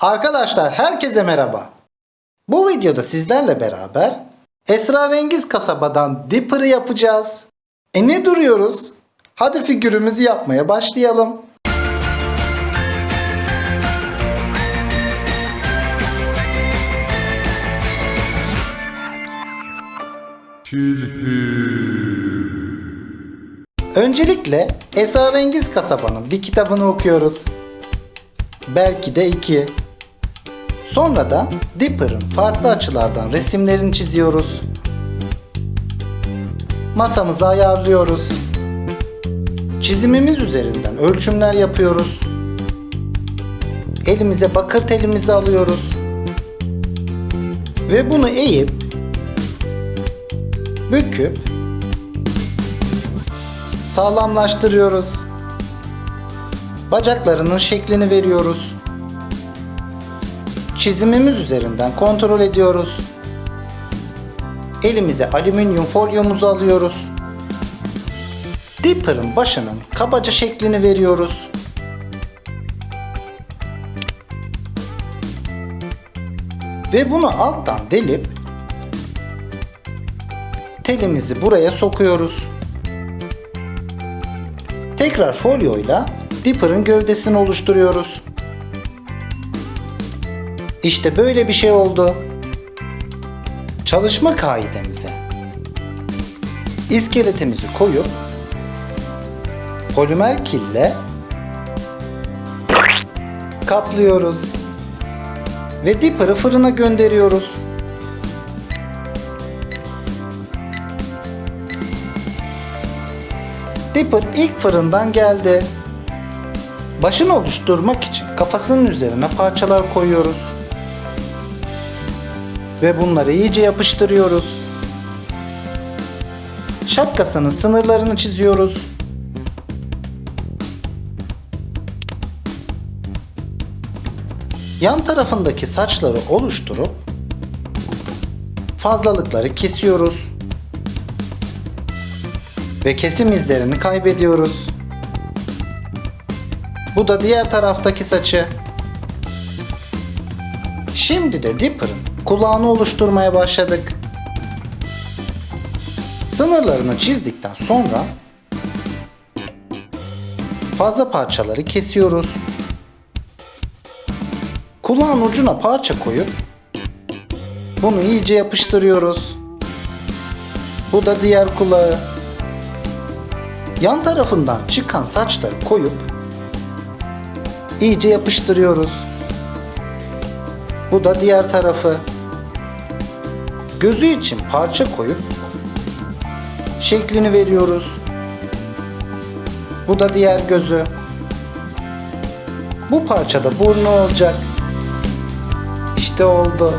Arkadaşlar herkese merhaba. Bu videoda sizlerle beraber esrarengiz kasabadan Dipper'ı yapacağız. E ne duruyoruz? Hadi figürümüzü yapmaya başlayalım. Öncelikle Esrarengiz Kasabanın bir kitabını okuyoruz. Belki de iki. Sonra da Dipper'ın farklı açılardan resimlerini çiziyoruz. Masamızı ayarlıyoruz. Çizimimiz üzerinden ölçümler yapıyoruz. Elimize bakır telimizi alıyoruz. Ve bunu eğip büküp sağlamlaştırıyoruz. Bacaklarının şeklini veriyoruz. Çizimimiz üzerinden kontrol ediyoruz. Elimize alüminyum folyomuzu alıyoruz. Dipper'ın başının kabaca şeklini veriyoruz. Ve bunu alttan delip telimizi buraya sokuyoruz. Tekrar folyoyla Dipper'ın gövdesini oluşturuyoruz. İşte böyle bir şey oldu. Çalışma kaidemize iskeletimizi koyup polimer kille kaplıyoruz ve Dipper'ı fırına gönderiyoruz. Dipper ilk fırından geldi. Başını oluşturmak için kafasının üzerine parçalar koyuyoruz. Ve bunları iyice yapıştırıyoruz. Şapkasının sınırlarını çiziyoruz. Yan tarafındaki saçları oluşturup fazlalıkları kesiyoruz ve kesim izlerini kaybediyoruz. Bu da diğer taraftaki saçı. Şimdi de Dipper'ın kulağını oluşturmaya başladık. Sınırlarını çizdikten sonra fazla parçaları kesiyoruz. Kulağın ucuna parça koyup bunu iyice yapıştırıyoruz. Bu da diğer kulağı. Yan tarafından çıkan saçları koyup iyice yapıştırıyoruz. Bu da diğer tarafı. Gözü için parça koyup şeklini veriyoruz. Bu da diğer gözü. Bu parçada burnu olacak. İşte oldu.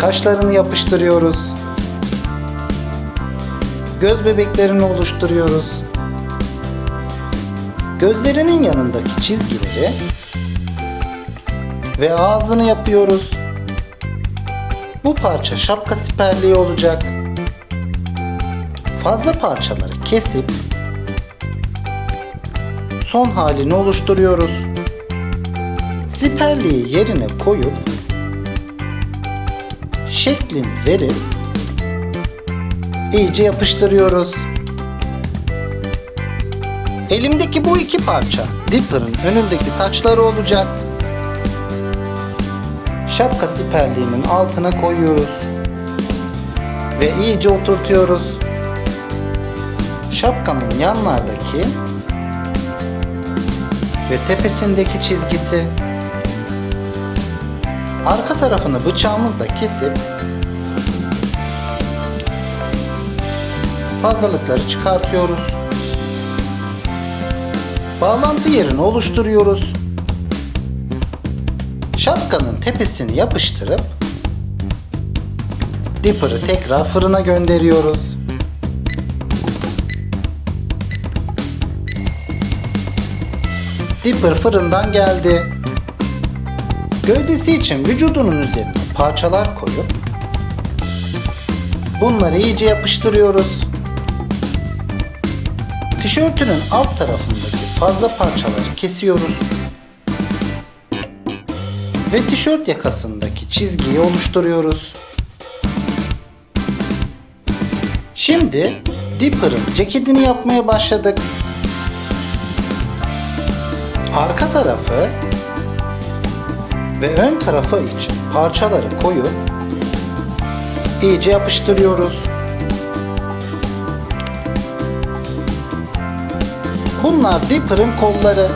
Kaşlarını yapıştırıyoruz göz bebeklerini oluşturuyoruz. Gözlerinin yanındaki çizgileri ve ağzını yapıyoruz. Bu parça şapka siperliği olacak. Fazla parçaları kesip son halini oluşturuyoruz. Siperliği yerine koyup şeklini verip iyice yapıştırıyoruz. Elimdeki bu iki parça Dipper'ın önündeki saçları olacak. Şapka siperliğinin altına koyuyoruz. Ve iyice oturtuyoruz. Şapkanın yanlardaki ve tepesindeki çizgisi arka tarafını bıçağımızla kesip fazlalıkları çıkartıyoruz. Bağlantı yerini oluşturuyoruz. Şapkanın tepesini yapıştırıp Dipper'ı tekrar fırına gönderiyoruz. Dipper fırından geldi. Gövdesi için vücudunun üzerine parçalar koyup bunları iyice yapıştırıyoruz. Tişörtünün alt tarafındaki fazla parçaları kesiyoruz. Ve tişört yakasındaki çizgiyi oluşturuyoruz. Şimdi Dipper'ın ceketini yapmaya başladık. Arka tarafı ve ön tarafı için parçaları koyup iyice yapıştırıyoruz. Bunlar Dipper'ın kolları.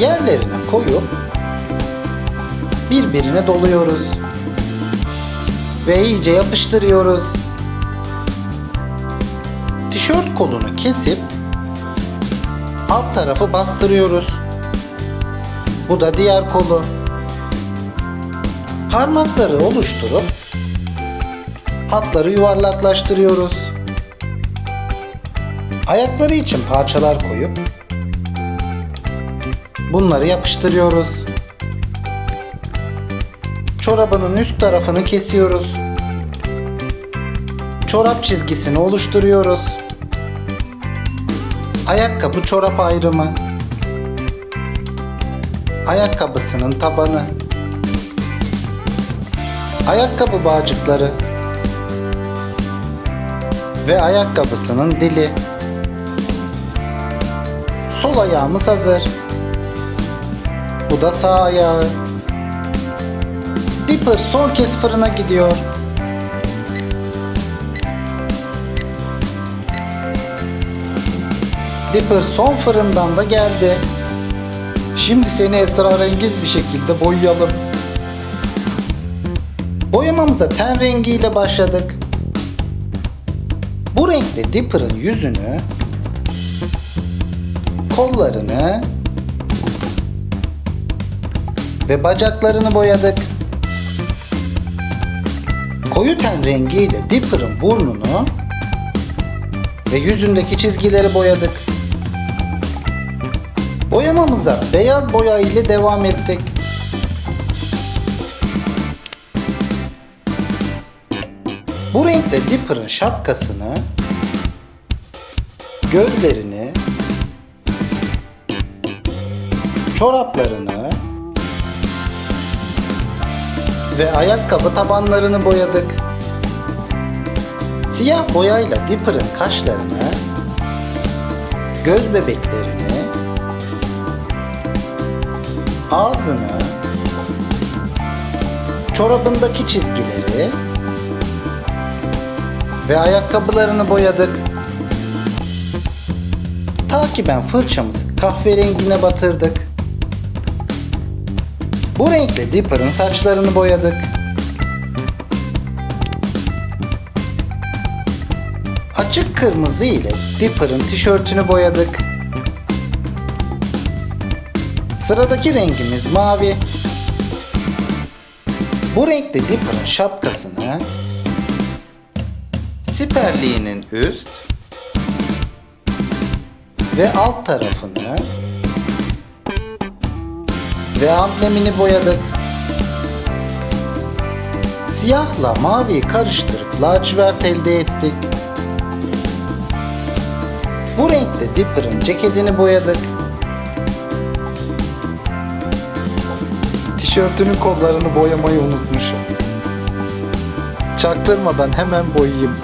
Yerlerine koyup birbirine doluyoruz. Ve iyice yapıştırıyoruz. Tişört kolunu kesip alt tarafı bastırıyoruz. Bu da diğer kolu. Parmakları oluşturup hatları yuvarlaklaştırıyoruz. Ayakları için parçalar koyup bunları yapıştırıyoruz. Çorabının üst tarafını kesiyoruz. Çorap çizgisini oluşturuyoruz. Ayakkabı çorap ayrımı. Ayakkabısının tabanı. Ayakkabı bağcıkları. Ve ayakkabısının dili. Sol ayağımız hazır. Bu da sağ ayağı. Dipper son kez fırına gidiyor. Dipper son fırından da geldi. Şimdi seni esrarengiz bir şekilde boyayalım. Boyamamıza ten rengiyle başladık. Bu renkle Dipper'ın yüzünü, kollarını ve bacaklarını boyadık. Koyu ten rengiyle Dipper'ın burnunu ve yüzündeki çizgileri boyadık. Boyamamıza beyaz boya ile devam ettik. Bu renkle Dipper'ın şapkasını, gözlerini, çoraplarını ve ayakkabı tabanlarını boyadık. Siyah boyayla Dipper'ın kaşlarını, göz bebeklerini, ağzını, çorabındaki çizgileri ve ayakkabılarını boyadık. Takiben fırçamızı kahverengine batırdık. Bu renkle Dipper'ın saçlarını boyadık. Açık kırmızı ile Dipper'ın tişörtünü boyadık. Sıradaki rengimiz mavi. Bu renkle Dipper'ın şapkasını, siperliğinin üst ve alt tarafını ve amblemini boyadık. Siyahla maviyi karıştırıp lacivert elde ettik. Bu renkte Dipper'ın ceketini boyadık. Tişörtünün kollarını boyamayı unutmuşum. Çaktırmadan hemen boyayayım.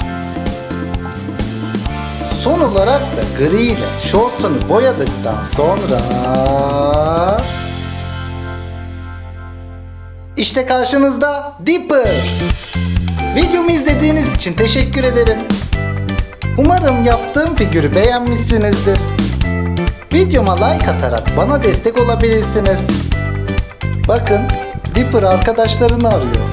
Son olarak da gri ile şortunu boyadıktan sonra işte karşınızda Dipper. Videomu izlediğiniz için teşekkür ederim. Umarım yaptığım figürü beğenmişsinizdir. Videoma like atarak bana destek olabilirsiniz. Bakın Dipper arkadaşlarını arıyor.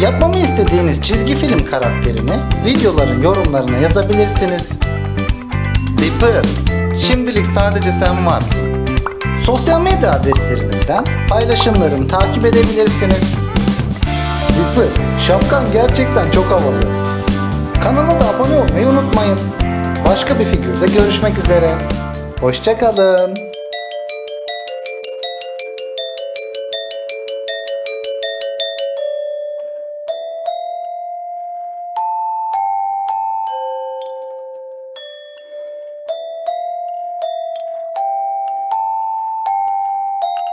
Yapmamı istediğiniz çizgi film karakterini videoların yorumlarına yazabilirsiniz. Dipper, şimdilik sadece sen varsın. Sosyal medya adreslerinizden paylaşımlarımı takip edebilirsiniz. Dipper, şapkan gerçekten çok havalı. Kanala da abone olmayı unutmayın. Başka bir figürde görüşmek üzere. Hoşçakalın.